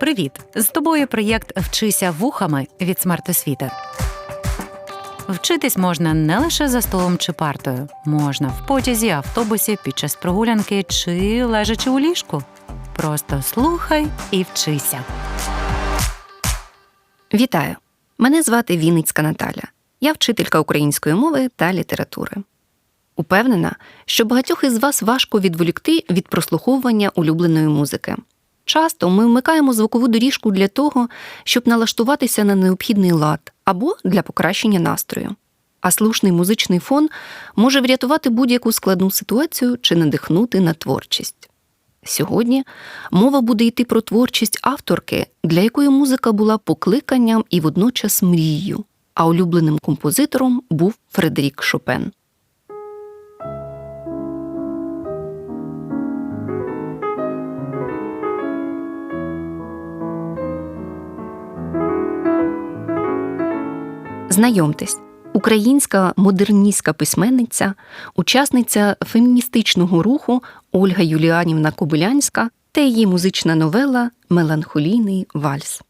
Привіт! З тобою проєкт Вчися вухами від смертосвіти. Вчитись можна не лише за столом чи партою, можна в потязі, автобусі, під час прогулянки чи лежачи у ліжку. Просто слухай і вчися. Вітаю! Мене звати Вінницька Наталя. Я вчителька української мови та літератури. Упевнена, що багатьох із вас важко відволікти від прослуховування улюбленої музики. Часто ми вмикаємо звукову доріжку для того, щоб налаштуватися на необхідний лад або для покращення настрою. А слушний музичний фон може врятувати будь-яку складну ситуацію чи надихнути на творчість. Сьогодні мова буде йти про творчість авторки, для якої музика була покликанням і водночас мрією, а улюбленим композитором був Фредерік Шопен. Знайомтесь, українська модерністська письменниця, учасниця феміністичного руху Ольга Юліанівна Кобилянська та її музична новела Меланхолійний вальс.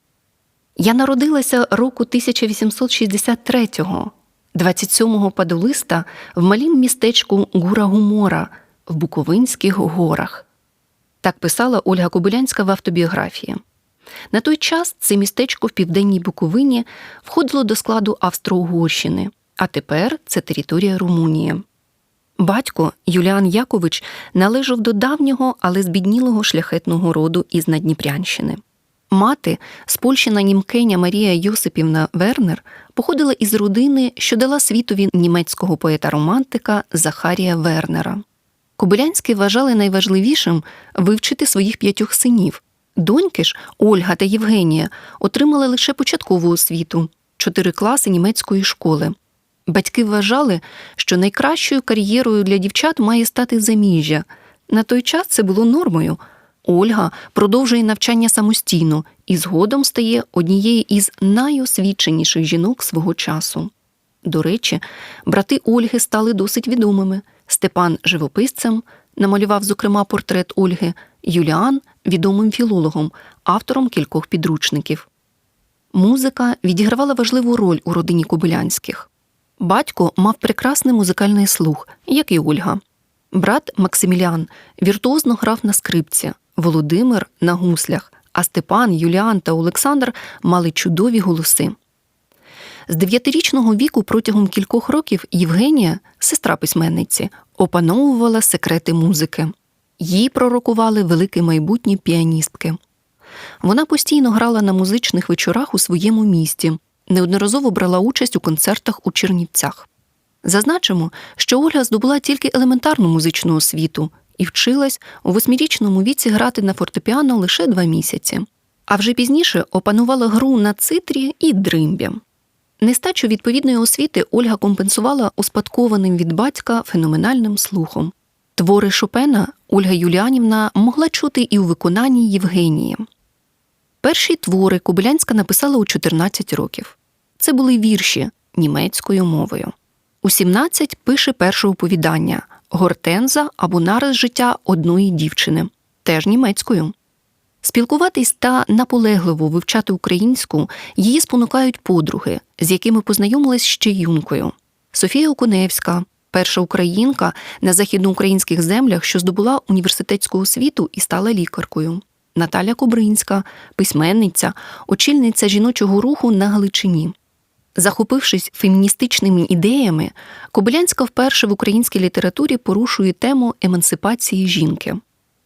Я народилася року 1863-го, 27-го падолиста в малім містечку Гура Гумора в Буковинських горах. Так писала Ольга Кобилянська в автобіографії. На той час це містечко в південній Буковині входило до складу Австро-Угорщини, а тепер це територія Румунії. Батько Юліан Якович належав до давнього, але збіднілого шляхетного роду із Надніпрянщини. Мати, спольщена німкеня Марія Йосипівна Вернер, походила із родини, що дала світові німецького поета-романтика Захарія Вернера. Кобилянські вважали найважливішим вивчити своїх п'ятьох синів. Доньки ж Ольга та Євгенія отримали лише початкову освіту чотири класи німецької школи. Батьки вважали, що найкращою кар'єрою для дівчат має стати заміжжя. На той час це було нормою. Ольга продовжує навчання самостійно і згодом стає однією із найосвіченіших жінок свого часу. До речі, брати Ольги стали досить відомими. Степан живописцем намалював, зокрема, портрет Ольги, Юліан відомим філологом, автором кількох підручників. Музика відігравала важливу роль у родині Кобилянських. Батько мав прекрасний музикальний слух, як і Ольга. Брат Максиміліан віртуозно грав на скрипці, Володимир на гуслях, а Степан, Юліан та Олександр мали чудові голоси. З дев'ятирічного віку протягом кількох років Євгенія, сестра письменниці, опановувала секрети музики. Їй пророкували велике майбутнє піаністки. Вона постійно грала на музичних вечорах у своєму місті, неодноразово брала участь у концертах у Чернівцях. Зазначимо, що Ольга здобула тільки елементарну музичну освіту і вчилась у восьмирічному віці грати на фортепіано лише два місяці, а вже пізніше опанувала гру на цитрі і дримбі. Нестачу відповідної освіти Ольга компенсувала успадкованим від батька феноменальним слухом. Твори Шопена Ольга Юліанівна могла чути і у виконанні Євгенії. Перші твори Кобилянська написала у 14 років. Це були вірші німецькою мовою. У 17 пише перше оповідання Гортенза або нараз життя одної дівчини, теж німецькою. Спілкуватись та наполегливо вивчати українську її спонукають подруги, з якими познайомилась ще юнкою. Софія Окуневська, перша українка на західноукраїнських землях, що здобула університетську освіту і стала лікаркою. Наталя Кобринська, письменниця, очільниця жіночого руху на Галичині. Захопившись феміністичними ідеями, Кобилянська вперше в українській літературі порушує тему емансипації жінки.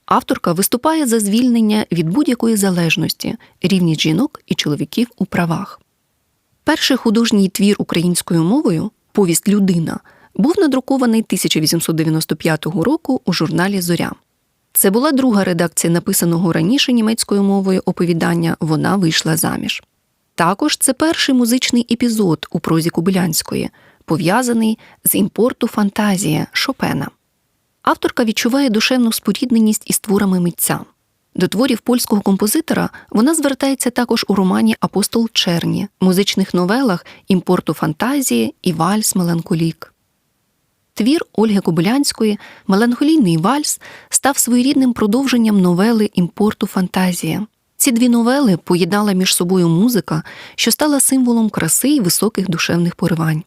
Авторка виступає за звільнення від будь-якої залежності, рівність жінок і чоловіків у правах. Перший художній твір українською мовою Повість людина був надрукований 1895 року у журналі Зоря. Це була друга редакція написаного раніше німецькою мовою оповідання Вона вийшла заміж. Також це перший музичний епізод у прозі Кобилянської, пов'язаний з імпорту фантазія Шопена. Авторка відчуває душевну спорідненість із творами митця. До творів польського композитора вона звертається також у романі Апостол Черні, музичних новелах Імпорту фантазії і Вальс Меланколік. Твір Ольги Кобилянської Меланхолійний вальс став своєрідним продовженням новели імпорту фантазія. Ці дві новели поєднала між собою музика, що стала символом краси і високих душевних поривань.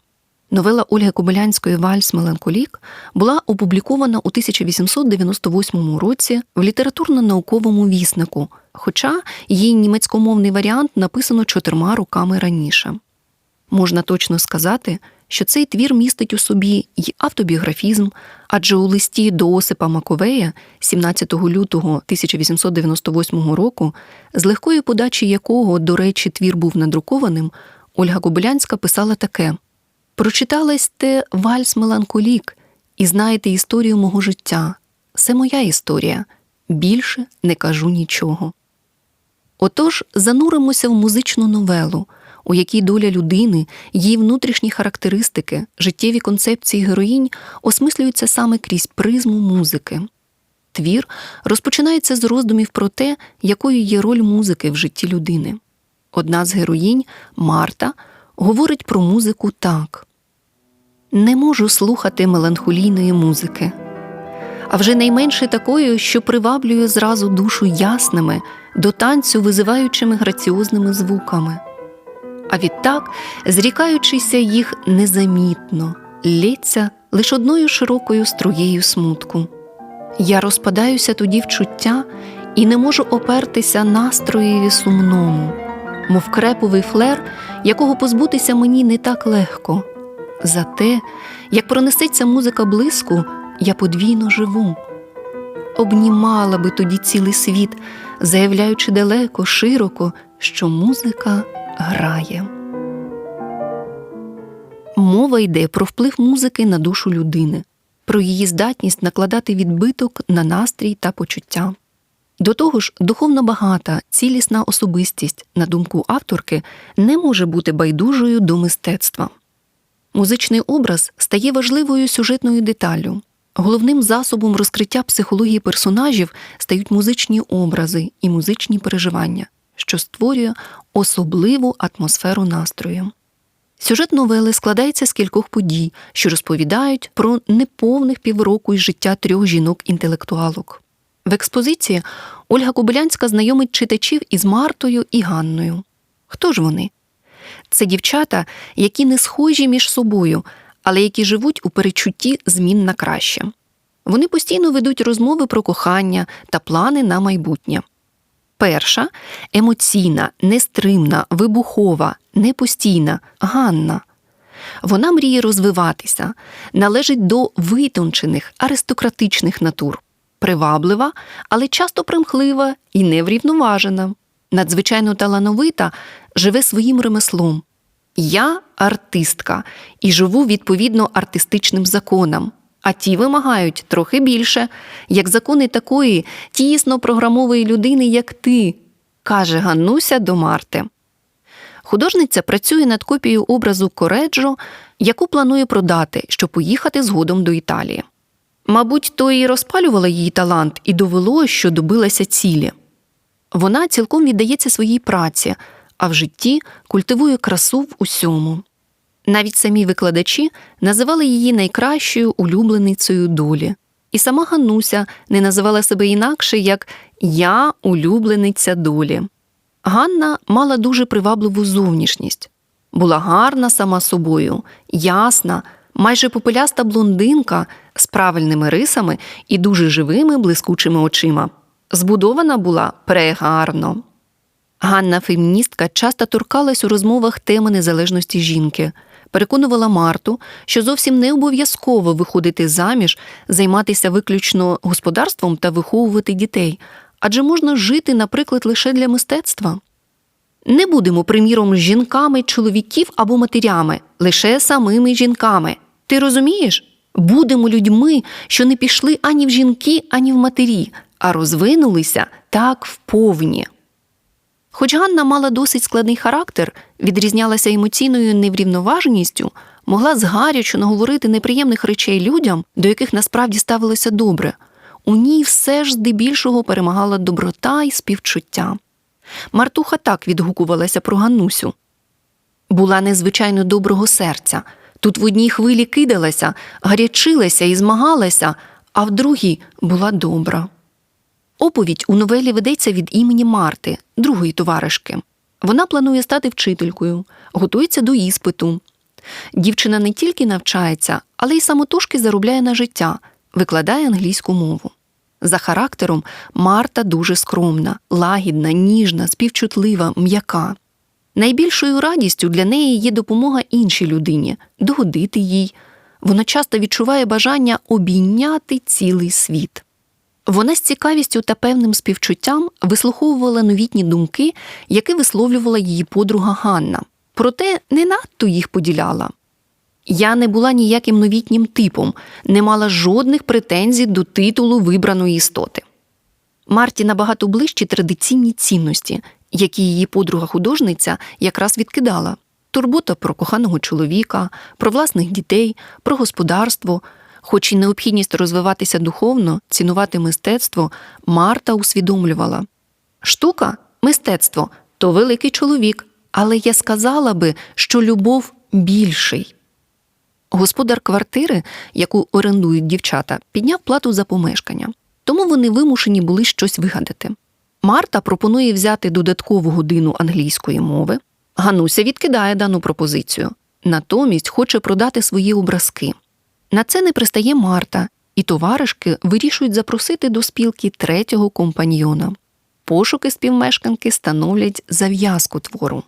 Новела Ольги Кобилянської Вальс Меланколік була опублікована у 1898 році в літературно-науковому віснику, хоча її німецькомовний варіант написано чотирма роками раніше. Можна точно сказати, що цей твір містить у собі й автобіографізм, адже у листі до Осипа Маковея 17 лютого 1898 року, з легкої подачі якого, до речі, твір був надрукованим, Ольга Кобилянська писала таке: Прочитали те вальс меланколік і знаєте історію мого життя. Це моя історія. Більше не кажу нічого. Отож, зануримося в музичну новелу, у якій доля людини, її внутрішні характеристики, життєві концепції героїнь осмислюються саме крізь призму музики. Твір розпочинається з роздумів про те, якою є роль музики в житті людини. Одна з героїнь, Марта, говорить про музику так: Не можу слухати меланхолійної музики а вже найменше такою, що приваблює зразу душу ясними, до танцю визиваючими граціозними звуками. А відтак, зрікаючися їх незамітно, лється лише одною широкою струєю смутку. Я розпадаюся тоді в чуття і не можу опертися настроєві сумному, мов креповий флер, якого позбутися мені не так легко. Зате, як пронесеться музика блиску, я подвійно живу. Обнімала би тоді цілий світ, заявляючи далеко, широко, що музика грає. Мова йде про вплив музики на душу людини, про її здатність накладати відбиток на настрій та почуття. До того ж, духовно багата, цілісна особистість, на думку авторки, не може бути байдужою до мистецтва. Музичний образ стає важливою сюжетною деталлю. Головним засобом розкриття психології персонажів стають музичні образи і музичні переживання, що створює особливу атмосферу настрою. Сюжет новели складається з кількох подій, що розповідають про неповних півроку із життя трьох жінок-інтелектуалок. В експозиції Ольга Кобилянська знайомить читачів із Мартою і Ганною. Хто ж вони? Це дівчата, які не схожі між собою, але які живуть у перечутті змін на краще. Вони постійно ведуть розмови про кохання та плани на майбутнє. Перша емоційна, нестримна, вибухова, непостійна Ганна. Вона мріє розвиватися, належить до витончених, аристократичних натур, приваблива, але часто примхлива і неврівноважена, надзвичайно талановита, живе своїм ремеслом. Я артистка і живу відповідно артистичним законам, а ті вимагають трохи більше, як закони такої тісно програмової людини, як ти, каже Ганнуся до Марти. Художниця працює над копією образу Кореджо, яку планує продати, щоб поїхати згодом до Італії. Мабуть, то і розпалювала її талант і довело, що добилася цілі. Вона цілком віддається своїй праці, а в житті культивує красу в усьому. Навіть самі викладачі називали її найкращою улюбленицею долі. І сама Ганнуся не називала себе інакше як Я улюблениця долі. Ганна мала дуже привабливу зовнішність, була гарна сама собою, ясна, майже попеляста блондинка з правильними рисами і дуже живими блискучими очима. Збудована була прегарно. Ганна феміністка часто торкалась у розмовах теми незалежності жінки, переконувала Марту, що зовсім не обов'язково виходити заміж, займатися виключно господарством та виховувати дітей, адже можна жити, наприклад, лише для мистецтва. Не будемо, приміром, жінками чоловіків або матерями, лише самими жінками. Ти розумієш? Будемо людьми, що не пішли ані в жінки, ані в матері, а розвинулися так вповні. Хоч Ганна мала досить складний характер, відрізнялася емоційною неврівноваженістю, могла згарячу наговорити неприємних речей людям, до яких насправді ставилося добре, у ній все ж здебільшого перемагала доброта і співчуття. Мартуха так відгукувалася про Ганнусю. Була незвичайно доброго серця. Тут в одній хвилі кидалася, гарячилася і змагалася, а в другій була добра. Оповідь у новелі ведеться від імені Марти, другої товаришки. Вона планує стати вчителькою, готується до іспиту. Дівчина не тільки навчається, але й самотужки заробляє на життя, викладає англійську мову. За характером Марта дуже скромна, лагідна, ніжна, співчутлива, м'яка. Найбільшою радістю для неї є допомога іншій людині, догодити їй. Вона часто відчуває бажання обійняти цілий світ. Вона з цікавістю та певним співчуттям вислуховувала новітні думки, які висловлювала її подруга Ганна, проте не надто їх поділяла. Я не була ніяким новітнім типом, не мала жодних претензій до титулу вибраної істоти. Марті набагато ближчі традиційні цінності, які її подруга-художниця якраз відкидала: турбота про коханого чоловіка, про власних дітей, про господарство. Хоч і необхідність розвиватися духовно, цінувати мистецтво, Марта усвідомлювала штука, мистецтво то великий чоловік, але я сказала би, що любов більший. Господар квартири, яку орендують дівчата, підняв плату за помешкання, тому вони вимушені були щось вигадати. Марта пропонує взяти додаткову годину англійської мови. Гануся відкидає дану пропозицію, натомість хоче продати свої образки. На це не пристає Марта, і товаришки вирішують запросити до спілки третього компаньйона. Пошуки співмешканки становлять зав'язку твору.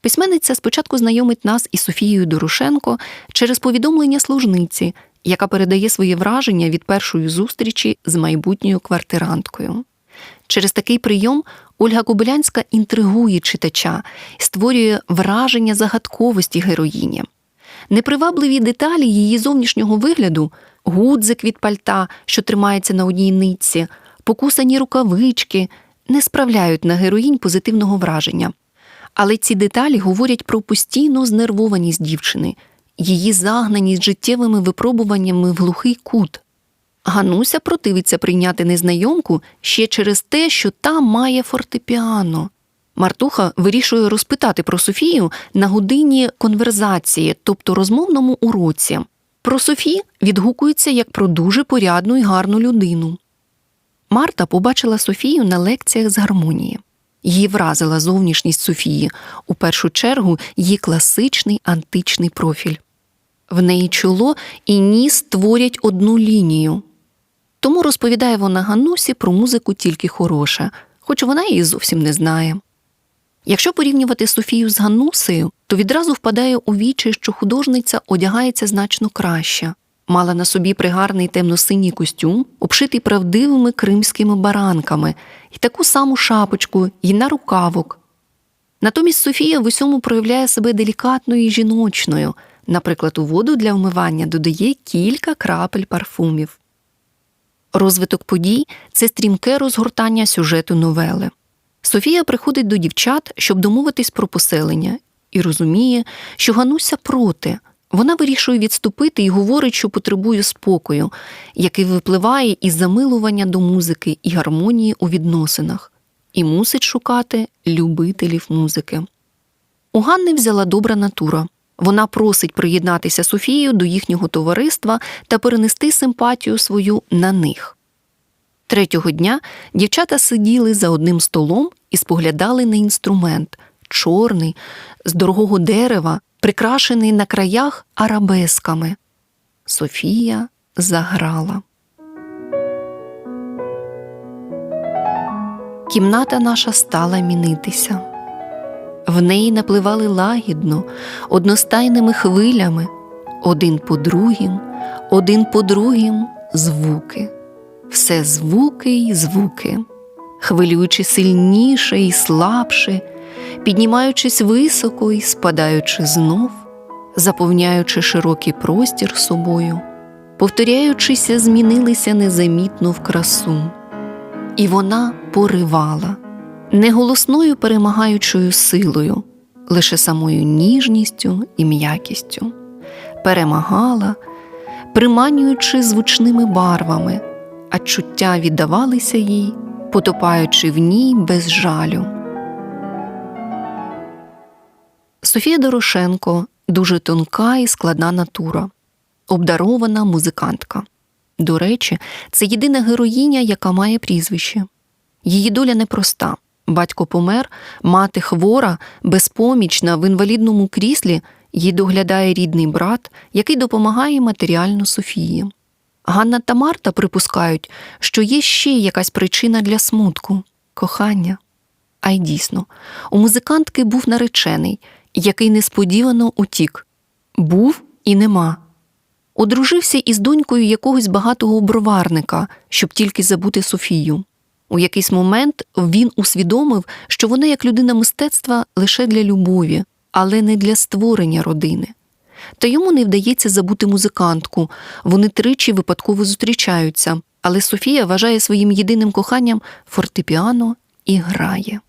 Письменниця спочатку знайомить нас із Софією Дорошенко через повідомлення служниці, яка передає свої враження від першої зустрічі з майбутньою квартиранткою. Через такий прийом Ольга Кобилянська інтригує читача створює враження загадковості героїні. Непривабливі деталі її зовнішнього вигляду гудзик від пальта, що тримається на одній нитці, покусані рукавички не справляють на героїнь позитивного враження. Але ці деталі говорять про постійну знервованість дівчини, її загнаність життєвими випробуваннями в глухий кут. Гануся противиться прийняти незнайомку ще через те, що та має фортепіано. Мартуха вирішує розпитати про Софію на годині конверзації, тобто розмовному уроці. Про Софі відгукується як про дуже порядну і гарну людину. Марта побачила Софію на лекціях з гармонії. Її вразила зовнішність Софії, у першу чергу її класичний античний профіль. В неї чоло і ніс творять одну лінію. Тому розповідає вона Ганусі про музику тільки хороше, хоч вона її зовсім не знає. Якщо порівнювати Софію з Ганусею, то відразу впадає у вічі, що художниця одягається значно краще, мала на собі пригарний темно-синій костюм, обшитий правдивими кримськими баранками, і таку саму шапочку, і на рукавок. Натомість Софія в усьому проявляє себе делікатною і жіночною, наприклад, у воду для вмивання додає кілька крапель парфумів. Розвиток подій це стрімке розгортання сюжету новели. Софія приходить до дівчат, щоб домовитись про поселення, і розуміє, що Гануся проти. Вона вирішує відступити і говорить, що потребує спокою, який випливає із замилування до музики і гармонії у відносинах, і мусить шукати любителів музики. У Ганни взяла добра натура. Вона просить приєднатися Софією до їхнього товариства та перенести симпатію свою на них. Третього дня дівчата сиділи за одним столом і споглядали на інструмент чорний, з дорогого дерева, прикрашений на краях арабесками. Софія заграла. Кімната наша стала мінитися. В неї напливали лагідно, одностайними хвилями, один по другим, один по другим звуки все звуки й звуки, хвилюючи сильніше і слабше, піднімаючись високо і спадаючи знов, заповняючи широкий простір собою, повторяючися, змінилися незамітно в красу. І вона поривала, не голосною перемагаючою силою, лише самою ніжністю і м'якістю, перемагала, приманюючи звучними барвами а чуття віддавалися їй, потопаючи в ній без жалю. Софія Дорошенко дуже тонка і складна натура, обдарована музикантка. До речі, це єдина героїня, яка має прізвище. Її доля непроста. Батько помер, мати хвора, безпомічна в інвалідному кріслі, їй доглядає рідний брат, який допомагає матеріально Софії. Ганна та Марта припускають, що є ще якась причина для смутку кохання. А й дійсно, у музикантки був наречений, який несподівано утік. Був і нема. Одружився із донькою якогось багатого броварника, щоб тільки забути Софію. У якийсь момент він усвідомив, що вона як людина мистецтва лише для любові, але не для створення родини. Та йому не вдається забути музикантку. Вони тричі випадково зустрічаються, але Софія вважає своїм єдиним коханням фортепіано і грає.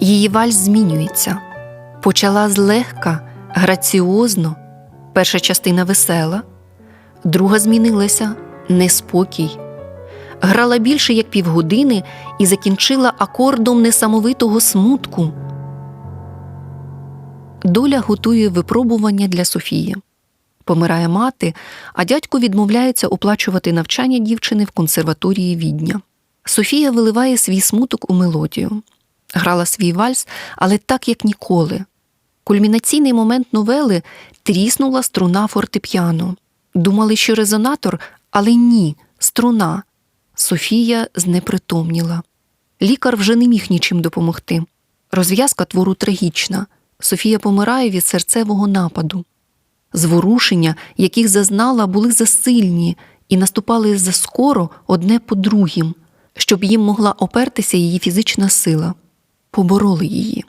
Її вальс змінюється. Почала злегка, граціозно. Перша частина весела, друга змінилася неспокій. Грала більше як півгодини і закінчила акордом несамовитого смутку. Доля готує випробування для Софії. Помирає мати, а дядько відмовляється оплачувати навчання дівчини в консерваторії Відня. Софія виливає свій смуток у мелодію. Грала свій вальс, але так, як ніколи. Кульмінаційний момент новели тріснула струна фортепіано. Думали, що резонатор, але ні, струна. Софія знепритомніла. Лікар вже не міг нічим допомогти. Розв'язка твору трагічна. Софія помирає від серцевого нападу. Зворушення, яких зазнала, були засильні і наступали заскоро одне по другім, щоб їм могла опертися її фізична сила. Побороли її.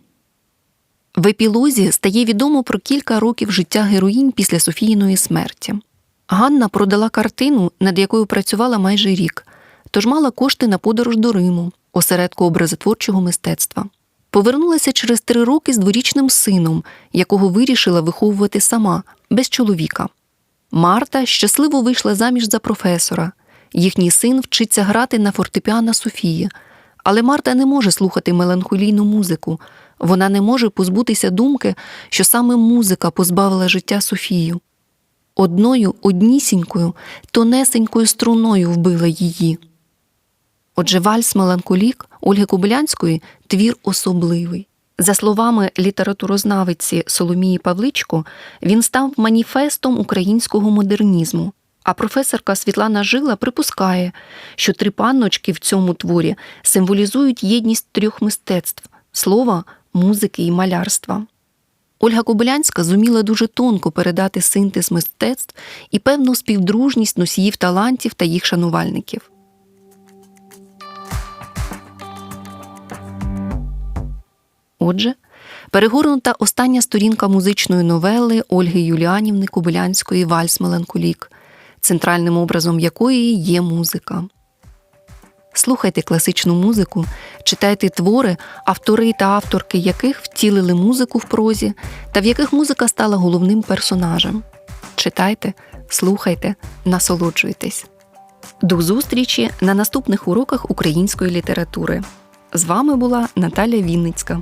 В епілозі стає відомо про кілька років життя героїнь після Софіїної смерті. Ганна продала картину, над якою працювала майже рік, тож мала кошти на подорож до Риму, осередку образотворчого мистецтва. Повернулася через три роки з дворічним сином, якого вирішила виховувати сама, без чоловіка. Марта щасливо вийшла заміж за професора. Їхній син вчиться грати на фортепіано Софії. Але Марта не може слухати меланхолійну музику. Вона не може позбутися думки, що саме музика позбавила життя Софію. Одною однісінькою, тонесенькою струною вбила її. Отже, вальс Меланколік Ольги Кобилянської твір особливий. За словами літературознавиці Соломії Павличко, він став маніфестом українського модернізму. А професорка Світлана Жила припускає, що три панночки в цьому творі символізують єдність трьох мистецтв слова, музики і малярства. Ольга Кобилянська зуміла дуже тонко передати синтез мистецтв і певну співдружність носіїв талантів та їх шанувальників. Отже, перегорнута остання сторінка музичної новели Ольги Юліанівни Кобилянської Вальс Меланколік, центральним образом якої є музика. Слухайте класичну музику, читайте твори, автори та авторки яких втілили музику в прозі, та в яких музика стала головним персонажем. Читайте, слухайте, насолоджуйтесь. До зустрічі на наступних уроках української літератури. З вами була Наталя Вінницька.